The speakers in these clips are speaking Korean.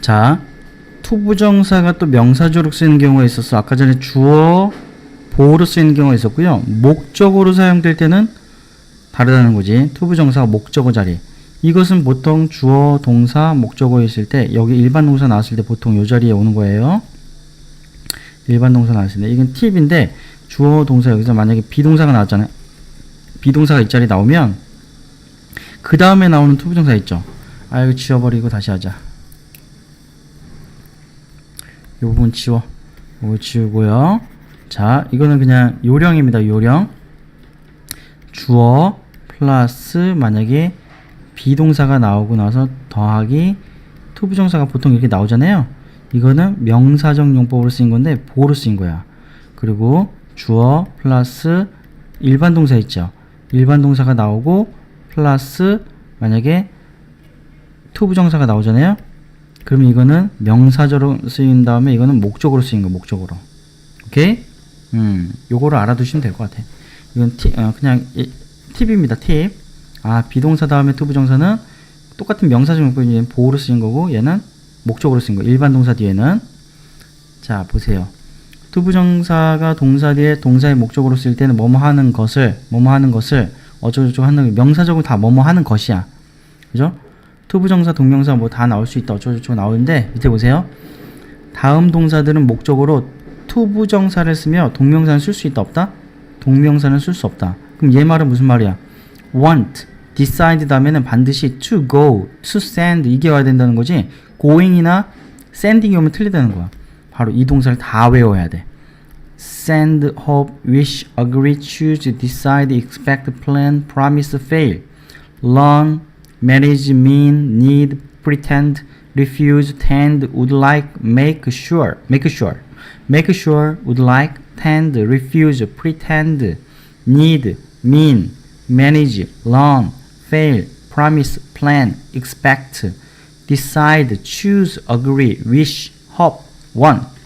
자, 투부정사가 또 명사조로 쓰이는 경우가 있었어. 아까 전에 주어, 보호로 쓰이는 경우가 있었고요. 목적으로 사용될 때는 다르다는 거지. 투부정사가 목적어 자리. 이것은 보통 주어, 동사, 목적어 있을 때 여기 일반 동사 나왔을 때 보통 이 자리에 오는 거예요. 일반 동사 나왔을 때 이건 팁인데 주어, 동사 여기서 만약에 비동사가 나왔잖아요. 비동사가 이 자리에 나오면 그 다음에 나오는 투부정사 있죠. 아 이거 지워버리고 다시 하자. 이 부분 지워. 이거 지우고요. 자, 이거는 그냥 요령입니다. 요령. 주어 플러스 만약에 비동사가 나오고 나서 더하기 투부정사가 보통 이렇게 나오잖아요. 이거는 명사적 용법으로 쓰인 건데 보호로 쓰인 거야. 그리고 주어 플러스 일반 동사 있죠. 일반 동사가 나오고 플러스 만약에 투부정사가 나오잖아요. 그럼 이거는 명사적으로 쓰인 다음에 이거는 목적으로 쓰인 거 목적으로. 오케이? 음, 요거를 알아두시면 될 것 같아. 이건 티, 어, 그냥 이- 팁입니다. 팁. 아, 비동사 다음에 투부 정사는 똑같은 명사적 용법이 보호로 쓰인 거고 얘는 목적으로 쓰인 거. 일반 동사 뒤에는 자, 보세요. 투부정사가 동사 뒤에 동사의 목적으로 쓸 때는 뭐뭐 하는 것을 뭐뭐 하는 것을 어쩌고저쩌고 하는 명사적으로 다 뭐뭐 하는 것이야. 그죠? 투부정사, 동명사 뭐 다 나올 수 있다. 어쩌고저쩌고 나오는데 밑에 보세요. 다음 동사들은 목적으로 투부정사를 쓰며 동명사는 쓸 수 있다 없다? 동명사는 쓸 수 없다. 그럼 얘 말은 무슨 말이야? want, decide 다음에는 반드시 to go, to send 이게 와야 된다는 거지. going이나 sending이 오면 틀리다는 거야. 바로 이 동사를 다 외워야 돼. send, hope, wish, agree, choose, decide, expect, plan, promise, fail, learn, manage, mean, need, pretend, refuse, tend, would like, make sure, make sure, make sure, would like, tend, refuse, pretend, need, mean, manage, learn, fail, promise, plan, expect, decide, choose, agree, wish, hope, want.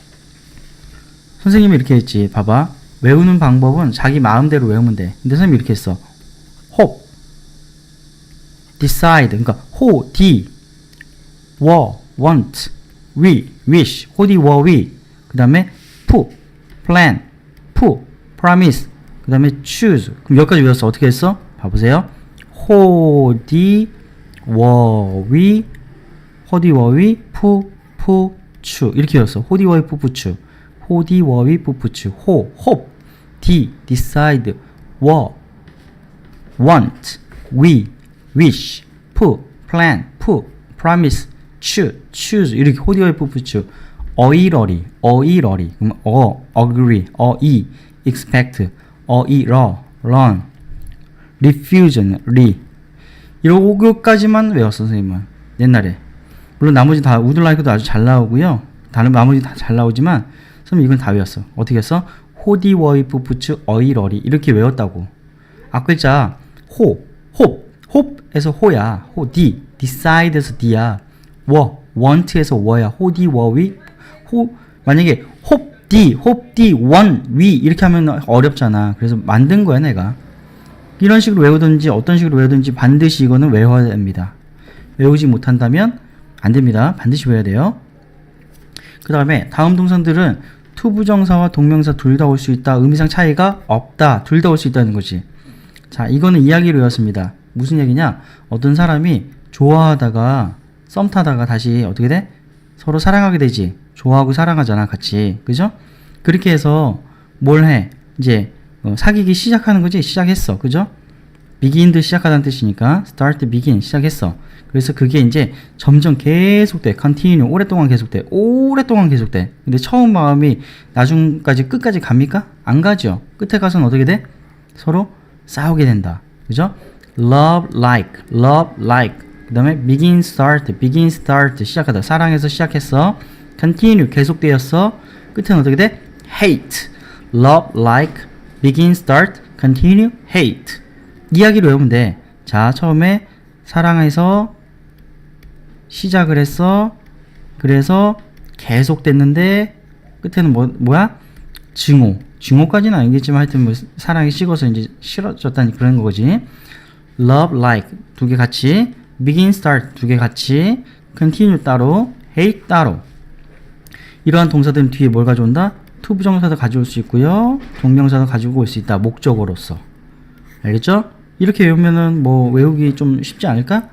선생님이 이렇게 했지. 봐봐. 외우는 방법은 자기 마음대로 외우면 돼. 근데 선생님이 이렇게 했어. Decide, 그러니까 호, 디, 워, want, 위, wish, 호디, 워, 위. 그 다음에 푸, plan, 푸, promise. 그 다음에 choose. 그럼 여기까지 외웠어. 어떻게 했어? 봐보세요. 호디, 워, 위, 호디, 워, 위, 푸, 푸, 추. 이렇게 외웠어. 호디, 워, 위, 푸, 푸, 추. 호디, 워, 위, 푸, 푸, 추. 호, hope, 디, decide, 워, want, we, wish, 푸, plan, 푸, promise, choose, choose 이렇게 호디어의 푸푸추 어이러리, 어이러리. 그럼 어, agree, 어이, expect, 어이러, learn, refusion, re. 이거까지만 외웠어 선생님은. 옛날에. 물론 나머지 다 우드라이크도 아주 잘 나오고요. 다른 나머지 다 잘 나오지만 선생님 이건 다 외웠어. 어떻게 했어? 호디워이 푸푸추 어이러리. 이렇게 외웠다고. 앞글자 호, 에서 호야. 호, 디, decide에서 디야. 워, want에서 워야. 호디, 워위. 호, 만약에 홉, 디, 홉, 디, 원, 위 이렇게 하면 어렵잖아. 그래서 만든 거야, 내가. 이런 식으로 외우든지 어떤 식으로 외우든지 반드시 이거는 외워야 됩니다. 외우지 못한다면 안 됩니다. 반드시 외워야 돼요. 그 다음에 다음 동사들은 투부정사와 동명사 둘 다 올 수 있다. 의미상 차이가 없다. 둘 다 올 수 있다는 거지. 자, 이거는 이야기로 외웠습니다. 무슨 얘기냐? 어떤 사람이 좋아하다가 썸 타다가 다시 어떻게 돼? 서로 사랑하게 되지. 좋아하고 사랑하잖아, 같이. 그죠? 그렇게 해서 뭘 해? 이제 어, 사귀기 시작하는 거지. 시작했어. 그죠? begin도 시작하다는 뜻이니까 start, begin 시작했어. 그래서 그게 이제 점점 계속돼. continue 오랫동안 계속돼. 오랫동안 계속돼. 근데 처음 마음이 나중까지 끝까지 갑니까? 안 가죠. 끝에 가서는 어떻게 돼? 서로 싸우게 된다. 그죠? Love like, love like. 그 다음에 begin start, begin start 시작하다. 사랑해서 시작했어. continue 계속되었어. 끝에는 어떻게 돼? hate, love like, begin start, continue hate. 이야기로 외우면 돼. 자, 처음에 사랑해서 시작을 했어. 그래서 계속됐는데 끝에는 뭐 뭐야? 증오. 증오까지는 아니겠지만 하여튼 뭐 사랑이 식어서 이제 싫어졌다니 그런 거지. Love like 두 개 같이 begin start 두 개 같이 continue 따로 hate 따로. 이러한 동사들은 뒤에 뭘 가져온다? 투부정사도 가져올 수 있고요. 동명사도 가지고 올 수 있다. 목적어로서. 알겠죠? 이렇게 외우면은 뭐 외우기 좀 쉽지 않을까?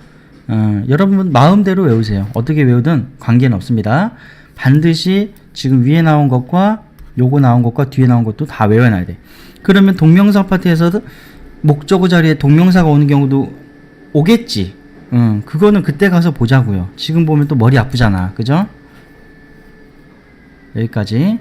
어, 여러분 마음대로 외우세요. 어떻게 외우든 관계는 없습니다. 반드시 지금 위에 나온 것과 요거 나온 것과 뒤에 나온 것도 다 외워놔야 돼. 그러면 동명사 파트에서도 목적어 자리에 동명사가 오는 경우도 오겠지. 응, 그거는 그때 가서 보자고요. 지금 보면 또 머리 아프잖아. 그죠? 여기까지.